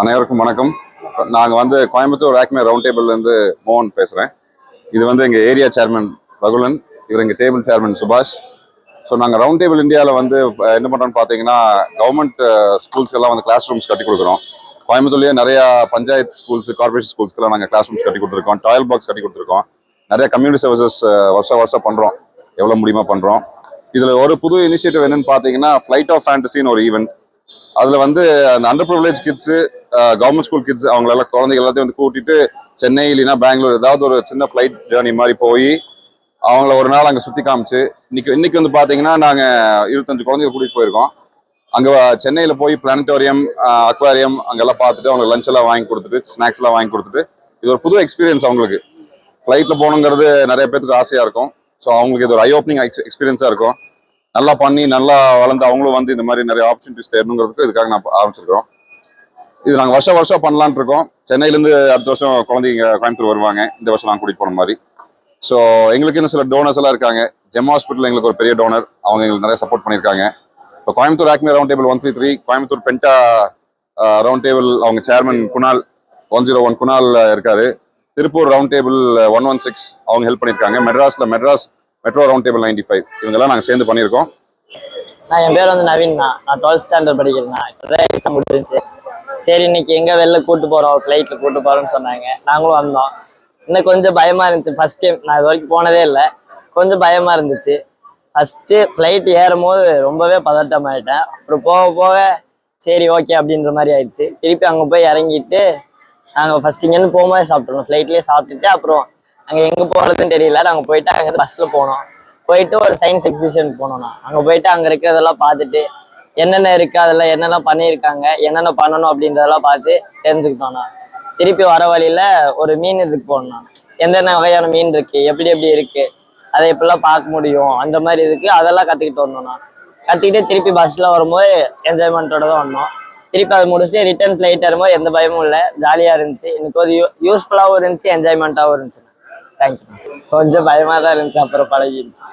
அனைவருக்கும் வணக்கம். நாங்கள் வந்து கோயம்புத்தூர் ஆக்மே ரவுண்ட் டேபிள்லேருந்து மோகன் பேசுகிறேன் இது வந்து எங்கள் ஏரியா சேர்மன் ரகுலன் இவர் எங்கள் டேபிள் சேர்மன் சுபாஷ். ஸோ நாங்கள் ரவுண்ட் டேபிள் இந்தியாவில் வந்து என்ன பண்ணுறோன்னு பார்த்தீங்கன்னா கவர்மெண்ட் ஸ்கூல்ஸ் எல்லாம் வந்து கிளாஸ் ரூம்ஸ் கட்டி கொடுக்குறோம். கோயம்புத்தூர்லேயே நிறையா பஞ்சாயத்து ஸ்கூல்ஸ் கார்பரேஷன் ஸ்கூல்ஸ்க்கெல்லாம் நாங்கள் கிளாஸ் ரூம்ஸ் கட்டி கொடுத்துருக்கோம். டாய்ல் பாக்ஸ் கட்டி கொடுத்துருக்கோம். நிறைய கம்யூனிட்டி சர்வீசஸ் வருஷம் வருஷம் பண்ணுறோம் எவ்வளோ முடியுமா பண்ணுறோம் இதில் ஒரு புது இனிஷியேட்டிவ் என்னன்னு பார்த்தீங்கன்னா ஃப்ளைட் ஆஃப் ஃபேண்டசின்னு ஒரு ஈவெண்ட் அதில் வந்து அந்த under privilege kids government school kids அவங்களெல்லாம் குழந்தைகள் எல்லாத்தையும் வந்து கூட்டிட்டு சென்னை இல்லைன்னா பெங்களூர் ஏதாவது ஒரு சின்ன ஃப்ளைட் ஜேர்னி மாதிரி போய் அவங்கள ஒரு நாள் அங்கே சுற்றி காமிச்சு இன்னைக்கு இன்னைக்கு வந்து பார்த்தீங்கன்னா நாங்கள் இருபத்தஞ்சு குழந்தைகள் கூட்டிகிட்டு போயிருக்கோம். அங்கே சென்னையில் போய் பிளானட்டோரியம் அக்வாரியம் அங்கெல்லாம் பார்த்துட்டு அவங்களுக்கு லஞ்ச் எல்லாம் வாங்கி கொடுத்துட்டு ஸ்நாக்ஸ் எல்லாம் வாங்கி கொடுத்துட்டு இது ஒரு புது எக்ஸ்பீரியன்ஸ் அவங்களுக்கு. ஃப்ளைட்டில் போகணுங்கிறது நிறைய பேருக்கு ஆசையாக இருக்கும். ஸோ அவங்களுக்கு இது ஒரு ஐ ஓப்பனிங் எக்ஸ்பீரியன்ஸாக இருக்கும். நல்லா பண்ணி நல்லா வளர்ந்து அவங்களும் வந்து இந்த மாதிரி நிறைய ஆப்பர்ச்சுனிட்டிஸ் தேடணுங்கிறதுக்கு இதுக்காக நான் ஆரம்பிச்சிருக்கோம் இது நாங்கள் வருஷம் வருஷம் பண்ணலாம்னு இருக்கோம். சென்னையிலேருந்து அடுத்த வருஷம் குழந்தைங்க கோயம்புத்தூர் வருவாங்க. இந்த வருஷம் நாங்கள் கூட்டிகிட்டு போன மாதிரி. ஸோ எங்களுக்கு இன்னும் சில டோனர்ஸ் எல்லாம் இருக்காங்க. ஜெம் ஹாஸ்பிட்டல் எங்களுக்கு ஒரு பெரிய டோனர் அவங்க எங்களுக்கு நிறைய சப்போர்ட் பண்ணியிருக்காங்க. இப்போ Coimbatore Acme round table one three three Coimbatore Penta round table அவங்க chairman Kunal one zero one Kunal இருக்காரு. Tiruppur round table one one six அவங்க ஹெல்ப் பண்ணியிருக்காங்க. மெட்ராஸில் Madras metro round table ninety five இவங்கெல்லாம் நாங்கள் சேர்ந்து பண்ணியிருக்கோம். நான் என் பேர் வந்து நவீன்ண்ணா நான் டுவெல்த் ஸ்டாண்டர்ட் படிக்கிறேண்ணா இப்போதான் எக்ஸாம் முடிஞ்சிச்சு சரி இன்னைக்கு எங்கே வெளில கூட்டு போகிறோம் ஃப்ளைட்டில் கூட்டு போகிறோம்னு சொன்னாங்க. நாங்களும் வந்தோம். இன்னும் கொஞ்சம் பயமாக இருந்துச்சு. ஃபர்ஸ்ட் டைம் நான் இது வரைக்கும் போனதே இல்லை. கொஞ்சம் பயமாக இருந்துச்சு. ஃபஸ்ட்டு ஃப்ளைட் ஏறும் போது ரொம்பவே பதட்டம் ஆயிட்டேன் அப்புறம் போக போக சரி ஓகே அப்படின்ற மாதிரி ஆயிடுச்சு. திருப்பி அங்கே போய் இறங்கிட்டு நாங்கள் ஃபஸ்ட் இங்கேருந்து போகும்போது சாப்பிட்ருவோம் ஃப்ளைட்லேயே சாப்பிட்டுட்டு அப்புறம் அங்கே எங்கே போகிறதுன்னு தெரியல. நாங்கள் போயிட்டு அங்கே பஸ்ஸில் போனோம். போயிட்டு ஒரு சயின்ஸ் எக்ஸிபிஷன் போனோம்னா அங்கே போயிட்டு அங்கே இருக்கிறதெல்லாம் பார்த்துட்டு என்னென்ன இருக்கு அதெல்லாம் என்னென்ன பண்ணியிருக்காங்க என்னென்ன பண்ணணும் அப்படின்றதெல்லாம் பார்த்து தெரிஞ்சுக்கிட்டோம்னா திருப்பி வர வழியில ஒரு மீன் இதுக்கு போனோம்னா எந்தெந்த வகையான மீன் இருக்கு எப்படி எப்படி இருக்கு அதை எப்படிலாம் பார்க்க முடியும் அந்த மாதிரி இதுக்கு அதெல்லாம் கற்றுக்கிட்டு வந்தோம்னா கற்றுக்கிட்டு திருப்பி பஸ்ஸில் வரும்போது என்ஜாய்மெண்ட்டோட தான் வந்தோம். திருப்பி அதை முடிச்சுட்டு ரிட்டர்ன் ஃப்ளைட் வரும்போது எந்த பயமும் இல்லை. ஜாலியாக இருந்துச்சு. எனக்கு ஒரு யூஸ்ஃபுல்லாகவும் இருந்துச்சு என்ஜாய்மெண்ட்டாகவும் இருந்துச்சு. தேங்க்ஸ் கொஞ்சம் பயமாக தான் இருந்துச்சு அப்புறம் பழகிடுச்சு.